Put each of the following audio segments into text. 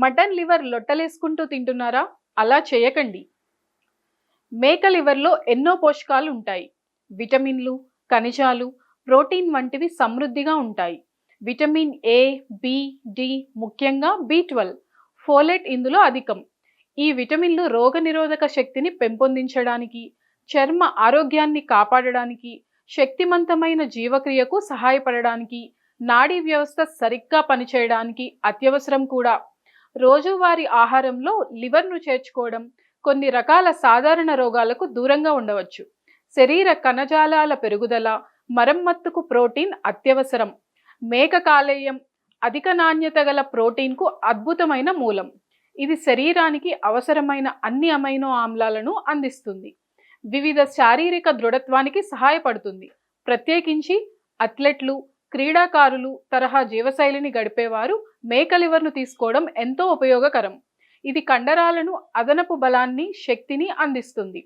Mutton liver లొట్టలేసుకుంటూ తింటున్నారా? అలా చేయకండి. మేక లివర్లో ఎన్నో పోషకాలు ఉంటాయి. విటమిన్లు ఖనిజాలు ప్రోటీన్ వంటివి సమృద్ధిగా ఉంటాయి. విటమిన్ ఏ బి డి ముఖ్యంగా బి ట్వెల్వ్ ఫోలెట్ ఇందులో అధికం. ఈ విటమిన్లు రోగనిరోధక శక్తిని పెంపొందించడానికి చర్మ ఆరోగ్యాన్ని కాపాడడానికి శక్తివంతమైన జీవక్రియకు సహాయపడడానికి నాడీ వ్యవస్థ సరిగ్గా పనిచేయడానికి అత్యవసరం కూడా. రోజువారీ ఆహారంలో లివర్ను చేర్చుకోవడం కొన్ని రకాల సాధారణ రోగాలకు దూరంగా ఉండవచ్చు. శరీర కణజాలాల పెరుగుదల మరమ్మత్తుకు ప్రోటీన్ అత్యవసరం. మేక కాలేయం అధిక నాణ్యత గల ప్రోటీన్కు అద్భుతమైన మూలం. ఇది శరీరానికి అవసరమైన అన్ని అమైనో ఆమ్లాలను అందిస్తుంది. వివిధ శారీరక దృఢత్వానికి సహాయపడుతుంది. ప్రత్యేకించి అథ్లెట్లు క్రీడాకారులు తరహా జీవశైలిని గడిపేవారు మేక లివర్ను తీసుకోవడం ఎంతో ఉపయోగకరం. ఇది కండరాలను అదనపు బలాన్ని శక్తిని అందిస్తుంది.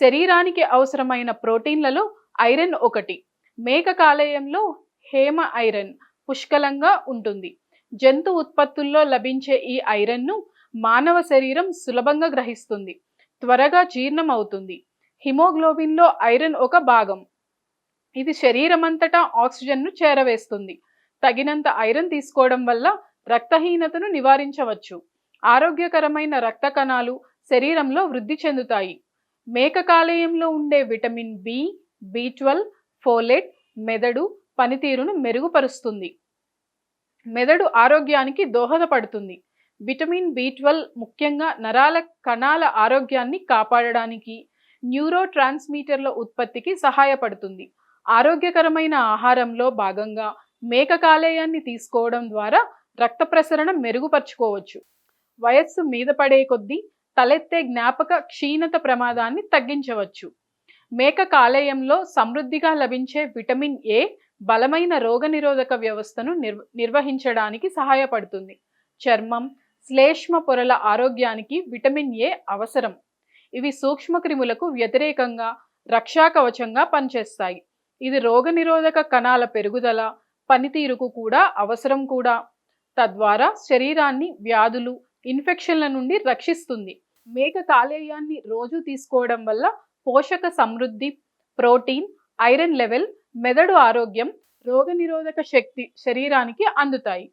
శరీరానికి అవసరమైన ప్రోటీన్లలో ఐరన్ ఒకటి. మేక కాలేయంలో హేమ ఐరన్ పుష్కలంగా ఉంటుంది. జంతు ఉత్పత్తుల్లో లభించే ఈ ఐరన్ను మానవ శరీరం సులభంగా గ్రహిస్తుంది. త్వరగా జీర్ణం అవుతుంది హిమోగ్లోబిన్లో ఐరన్ ఒక భాగం. ఇది శరీరమంతటా ఆక్సిజన్ను చేరవేస్తుంది. తగినంత ఐరన్ తీసుకోవడం వల్ల రక్తహీనతను నివారించవచ్చు. ఆరోగ్యకరమైన రక్త కణాలు శరీరంలో వృద్ధి చెందుతాయి. మేక కాలేయంలో ఉండే vitamin B B twelve folate మెదడు పనితీరును మెరుగుపరుస్తుంది. మెదడు ఆరోగ్యానికి దోహదపడుతుంది. విటమిన్ బి ట్వెల్వ్ ముఖ్యంగా నరాల కణాల ఆరోగ్యాన్ని కాపాడడానికి న్యూరో ట్రాన్స్మీటర్ల ఉత్పత్తికి సహాయపడుతుంది. ఆరోగ్యకరమైన ఆహారంలో భాగంగా మేక కాలేయాన్ని తీసుకోవడం ద్వారా రక్త ప్రసరణ మెరుగుపరుచుకోవచ్చు. వయస్సు మీద పడే కొద్దీ తలెత్తే జ్ఞాపక క్షీణత ప్రమాదాన్ని తగ్గించవచ్చు. మేక కాలేయంలో సమృద్ధిగా లభించే విటమిన్ ఏ బలమైన రోగనిరోధక వ్యవస్థను నిర్వ నిర్వహించడానికి సహాయపడుతుంది. చర్మం శ్లేష్మ పొరల ఆరోగ్యానికి విటమిన్ ఏ అవసరం. ఇవి సూక్ష్మక్రిములకు వ్యతిరేకంగా రక్షా కవచంగా పనిచేస్తాయి. ఇది రోగనిరోధక కణాల పెరుగుదల పనితీరుకు కూడా అవసరం కూడా. తద్వారా శరీరాన్ని వ్యాధులు ఇన్ఫెక్షన్ల నుండి రక్షిస్తుంది. మేక కాలేయాన్ని రోజు తీసుకోవడం వల్ల పోషక సమృద్ధి ప్రోటీన్ ఐరన్ లెవెల్ మెదడు ఆరోగ్యం రోగనిరోధక శక్తి శరీరానికి అందుతాయి.